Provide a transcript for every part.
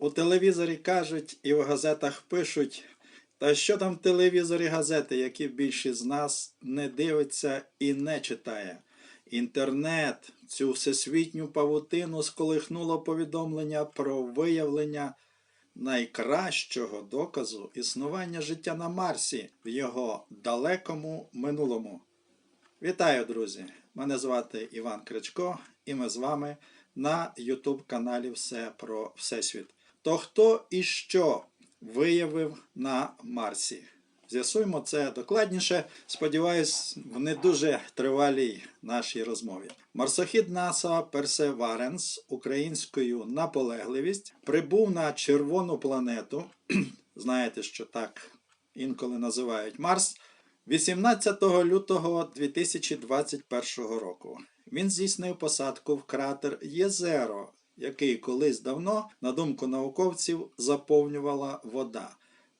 У телевізорі кажуть і в газетах пишуть, та що там в телевізорі газети, які більшість з нас не дивиться і не читає. Інтернет, цю всесвітню павутину сколихнуло повідомлення про виявлення найкращого доказу існування життя на Марсі в його далекому минулому. Вітаю, друзі! Мене звати Іван Кричко, і ми з вами на YouTube каналі Все про Всесвіт. То хто і що виявив на Марсі? З'ясуємо це докладніше. Сподіваюсь, в не дуже тривалій нашій розмові. Марсохід НАСА Персеваренс українською наполегливість прибув на червону планету. Знаєте, що так інколи називають Марс. 18 лютого 2021 року він здійснив посадку в кратер Єзеро, який колись давно, на думку науковців, заповнювала вода.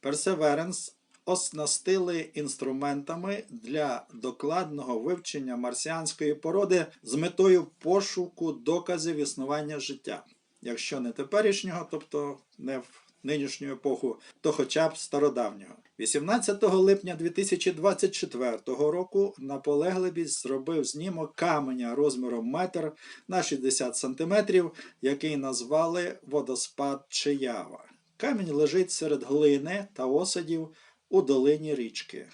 Персеверенс оснастили інструментами для докладного вивчення марсіанської породи з метою пошуку доказів існування життя. Якщо не теперішнього, тобто не в нинішню епоху, то хоча б стародавнього. 18 липня 2024 року наполегливість зробив знімок каменя розміром метр на 60 см, який назвали водоспад Чиява. Камінь лежить серед глини та осадів у долині річки.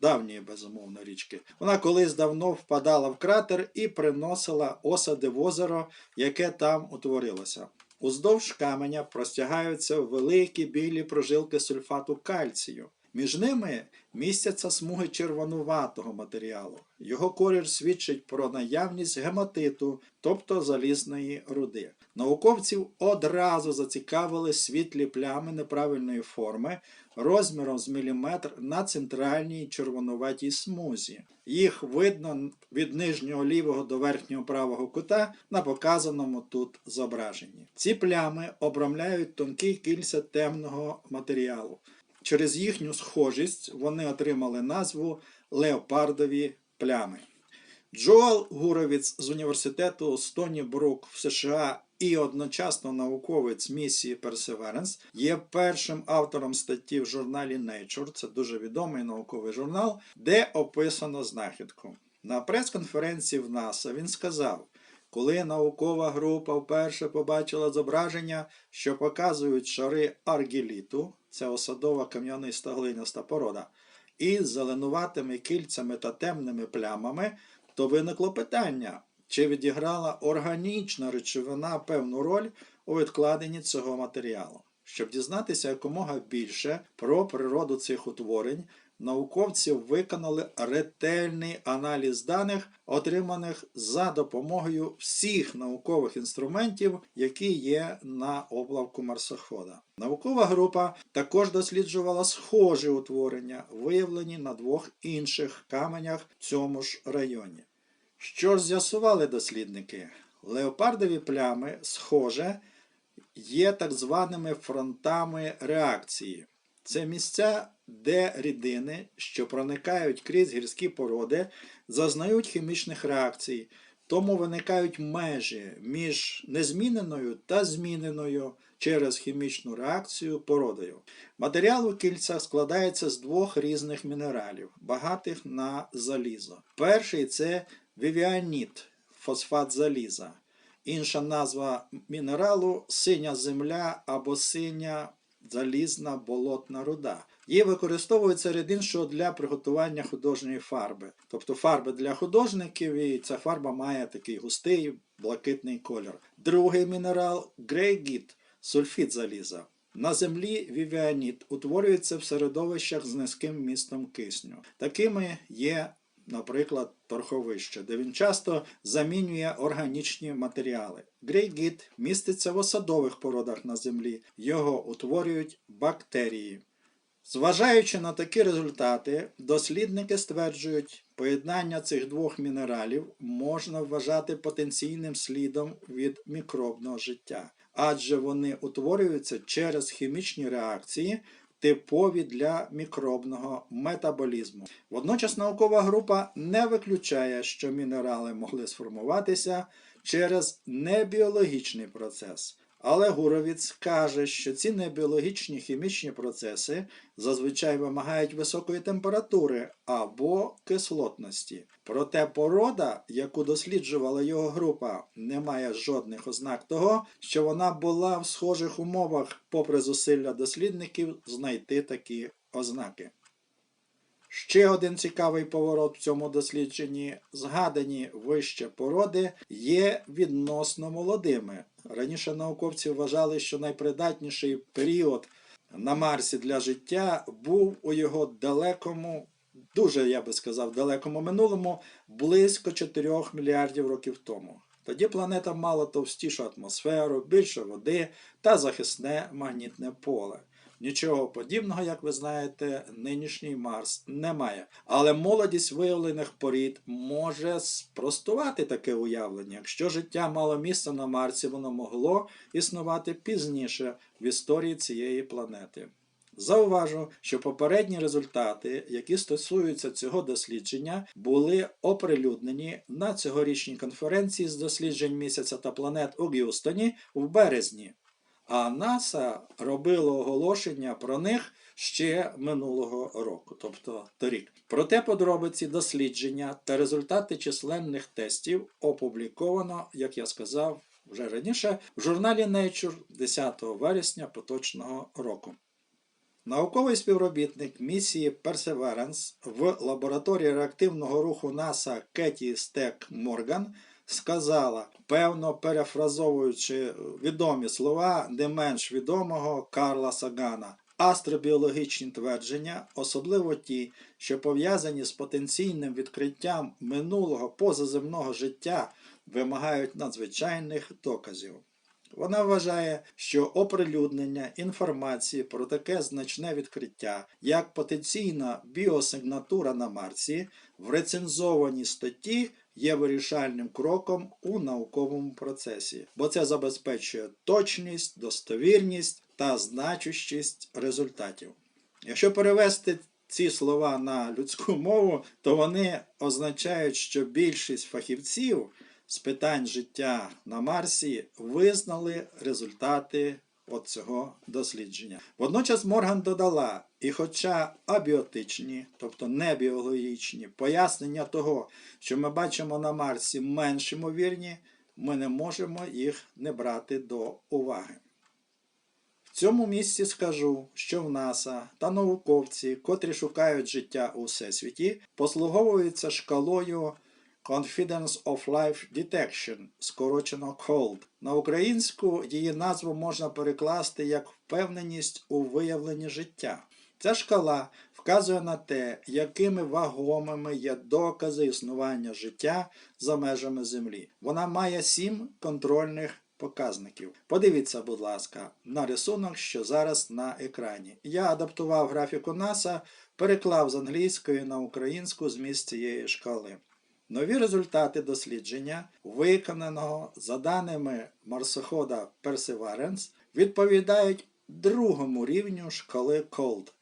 Давньої, безумовно, річки. Вона колись давно впадала в кратер і приносила осади в озеро, яке там утворилося. Уздовж каменя простягаються великі білі прожилки сульфату кальцію. Між ними містяться смуги червонуватого матеріалу. Його колір свідчить про наявність гематиту, тобто залізної руди. Науковців одразу зацікавили світлі плями неправильної форми розміром з міліметр на центральній червонуватій смузі. Їх видно від нижнього лівого до верхнього правого кута на показаному тут зображенні. Ці плями обрамляють тонкі кільця темного матеріалу. Через їхню схожість вони отримали назву леопардові плями. Джоел Гуровіц з університету Стоні Брук в США і одночасно науковець місії Perseverance є першим автором статті в журналі Nature, це дуже відомий науковий журнал, де описано знахідку. На прес-конференції в НАСА він сказав. Коли наукова група вперше побачила зображення, що показують шари аргіліту, це осадова кам'яниста глиняста порода, із зеленуватими кільцями та темними плямами, то виникло питання, чи відіграла органічна речовина певну роль у відкладенні цього матеріалу. Щоб дізнатися якомога більше про природу цих утворень, науковці виконали ретельний аналіз даних, отриманих за допомогою всіх наукових інструментів, які є на облавку марсохода. Наукова група також досліджувала схожі утворення, виявлені на двох інших каменях в цьому ж районі. Що ж з'ясували дослідники? Леопардові плями, схоже, є так званими фронтами реакції. Це місця, де рідини, що проникають крізь гірські породи, зазнають хімічних реакцій, тому виникають межі між незміненою та зміненою через хімічну реакцію породою. Матеріал у кільцях складається з двох різних мінералів, багатих на залізо. Перший це вівіаніт, фосфат заліза. Інша назва мінералу синя земля або синя залізна болотна руда. Її використовують серед іншого для приготування художньої фарби. Тобто фарби для художників, і ця фарба має такий густий блакитний кольор. Другий мінерал грейгіт, сульфід заліза. На землі вівіаніт утворюється в середовищах з низьким містом кисню. Такими є наприклад, торховище, де він часто замінює органічні матеріали. Грейгіт міститься в осадових породах на землі, його утворюють бактерії. Зважаючи на такі результати, дослідники стверджують, поєднання цих двох мінералів можна вважати потенційним слідом від мікробного життя, адже вони утворюються через хімічні реакції, типові для мікробного метаболізму. Водночас наукова група не виключає, що мінерали могли сформуватися через небіологічний процес, Але Гуровіц каже, що ці небіологічні хімічні процеси зазвичай вимагають високої температури або кислотності. Проте порода, яку досліджувала його група, не має жодних ознак того, що вона була в схожих умовах, попри зусилля дослідників, знайти такі ознаки. Ще один цікавий поворот в цьому дослідженні. Згадані вище породи є відносно молодими. Раніше науковці вважали, що найпридатніший період на Марсі для життя був у його далекому, дуже я би сказав, далекому минулому, близько 4 мільярдів років тому. Тоді планета мала товстішу атмосферу, більше води та захисне магнітне поле. Нічого подібного, як ви знаєте, нинішній Марс не має. Але молодість виявлених порід може спростувати таке уявлення. Якщо життя мало місце на Марсі, воно могло існувати пізніше в історії цієї планети. Зауважу, що попередні результати, які стосуються цього дослідження, були оприлюднені на цьогорічній конференції з досліджень місяця та планет у Г'юстоні в березні. А НАСА робило оголошення про них ще минулого року, тобто торік. Проте подробиці дослідження та результати численних тестів опубліковано, як я сказав вже раніше, в журналі Nature 10 вересня поточного року. Науковий співробітник місії Perseverance в лабораторії реактивного руху НАСА Кеті Стек Морган сказала, певно перефразовуючи відомі слова не менш відомого Карла Сагана. Астробіологічні твердження, особливо ті, що пов'язані з потенційним відкриттям минулого позаземного життя, вимагають надзвичайних доказів. Вона вважає, що оприлюднення інформації про таке значне відкриття, як потенційна біосигнатура на Марсі, в рецензованій статті є вирішальним кроком у науковому процесі, бо це забезпечує точність, достовірність та значущість результатів. Якщо перевести ці слова на людську мову, то вони означають, що більшість фахівців з питань життя на Марсі визнали результати от цього дослідження. Водночас Морган додала, і хоча абіотичні, тобто небіологічні пояснення того, що ми бачимо на Марсі менш ймовірні, ми не можемо їх не брати до уваги. В цьому місці скажу, що в НАСА та науковці, котрі шукають життя у всесвіті, послуговуються шкалою Confidence of Life Detection, скорочено COLD. На українську її назву можна перекласти як впевненість у виявленні життя. Ця шкала вказує на те, якими вагомими є докази існування життя за межами Землі. Вона має сім контрольних показників. Подивіться, будь ласка, на рисунок, що зараз на екрані. Я адаптував графіку НАСА, переклав з англійської на українську зміст цієї шкали. Нові результати дослідження, виконаного за даними марсохода Perseverance, відповідають другому рівню шкали Cold.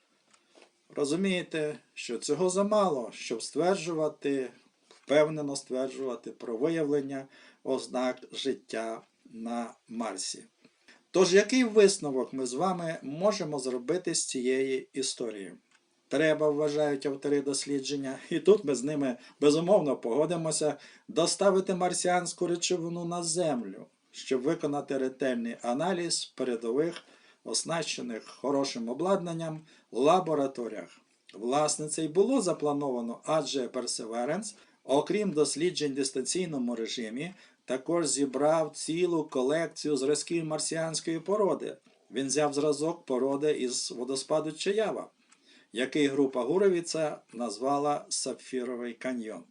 Розумієте, що цього замало, щоб стверджувати, впевнено стверджувати про виявлення ознак життя на Марсі. Тож, який висновок ми з вами можемо зробити з цієї історії? Треба, вважають автори дослідження, і тут ми з ними безумовно погодимося доставити марсіанську речовину на Землю, щоб виконати ретельний аналіз передових, оснащених хорошим обладнанням лабораторіях. Власне, це й було заплановано, адже Perseverance, окрім досліджень в дистанційному режимі, також зібрав цілу колекцію зразків марсіанської породи. Він взяв зразок породи із водоспаду Чаява який група Гуровіца назвала Сапфіровий каньйон.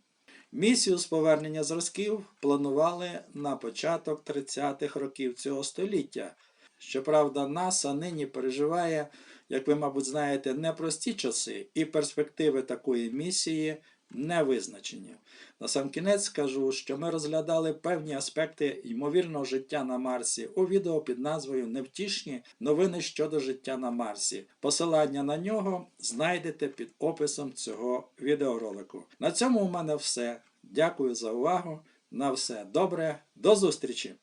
Місію з повернення зразків планували на початок 30-х років цього століття. Щоправда, НАСА нині переживає, як ви, мабуть, знаєте, непрості часи, і перспективи такої місії не визначені. Насамкінець скажу, що ми розглядали певні аспекти ймовірного життя на Марсі у відео під назвою Невтішні новини щодо життя на Марсі. Посилання на нього знайдете під описом цього відеоролику. На цьому у мене все. Дякую за увагу. На все добре, до зустрічі!